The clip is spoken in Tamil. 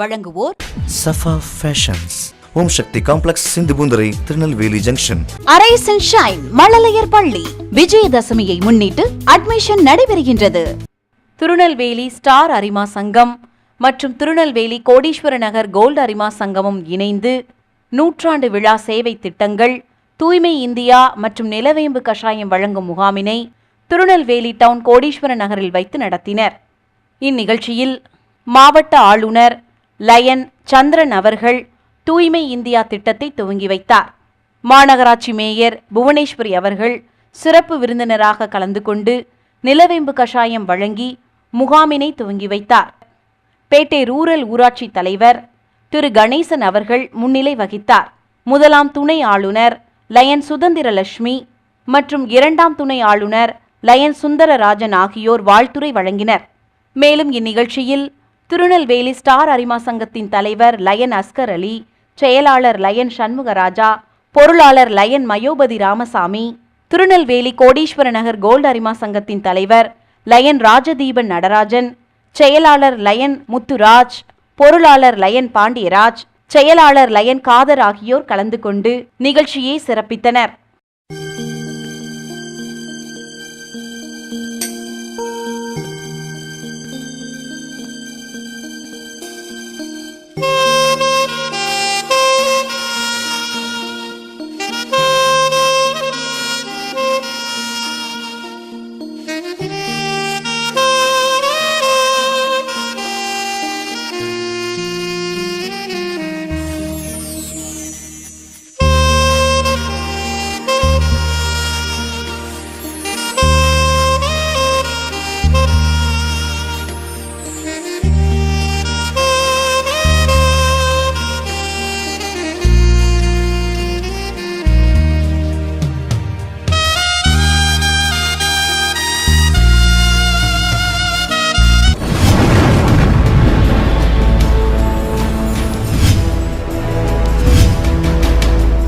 வழங்குவோர் Safa fashions Om Shakti complex Sindhupoonthurai Tirunelveli junction. Arise and shine மழலையர் பள்ளி. விஜயதசமியை முன்னிட்டு அட்மிஷன் நடைபெறுகின்றது. திருநெல்வேலி ஸ்டார் அரிமா சங்கம் மற்றும் திருநெல்வேலி கோடீஸ்வர நகர் கோல்டு அரிமா சங்கமும் இணைந்து நூற்றாண்டு விழா சேவை திட்டங்கள் தூய்மை இந்தியா மற்றும் நிலவேம்பு கஷாயம் வழங்கும் முகாமினை திருநெல்வேலி டவுன் கோடீஸ்வர நகரில் வைத்து நடத்தினர். இந்நிகழ்ச்சியில் மாவட்ட ஆளுநர் லயன் சந்திரன் அவர்கள் தூய்மை இந்தியா திட்டத்தை துவங்கி வைத்தார். மாநகராட்சி மேயர் புவனேஸ்வரி அவர்கள் சிறப்பு விருந்தினராக கலந்து கொண்டு நிலவேம்பு கஷாயம் வழங்கி முகாமினை துவங்கி வைத்தார். பேட்டை ரூரல் ஊராட்சி தலைவர் திரு கணேசன் அவர்கள் முன்னிலை வகித்தார். முதலாம் துணை ஆளுநர் லயன் சுதந்திரலட்சுமி மற்றும் இரண்டாம் துணை ஆளுநர் லயன் சுந்தரராஜன் ஆகியோர் வாழ்த்துரை வழங்கினர். மேலும் இந்நிகழ்ச்சியில் திருநெல்வேலி ஸ்டார் அரிமா சங்கத்தின் தலைவர் லயன் அஸ்கர் அலி செயலாளர் லயன் சண்முகராஜா பொருளாளர் லயன் மயோபதி ராமசாமி திருநெல்வேலி கோடீஸ்வர நகர் கோல்டு அரிமா சங்கத்தின் தலைவர் லயன் ராஜதீபன் நடராஜன் செயலாளர் லயன் முத்துராஜ் பொருளாளர் லயன் பாண்டியராஜ் செயலாளர் லயன் காதர் ஆகியோர் கலந்து கொண்டு நிகழ்ச்சியை சிறப்பித்தனர்.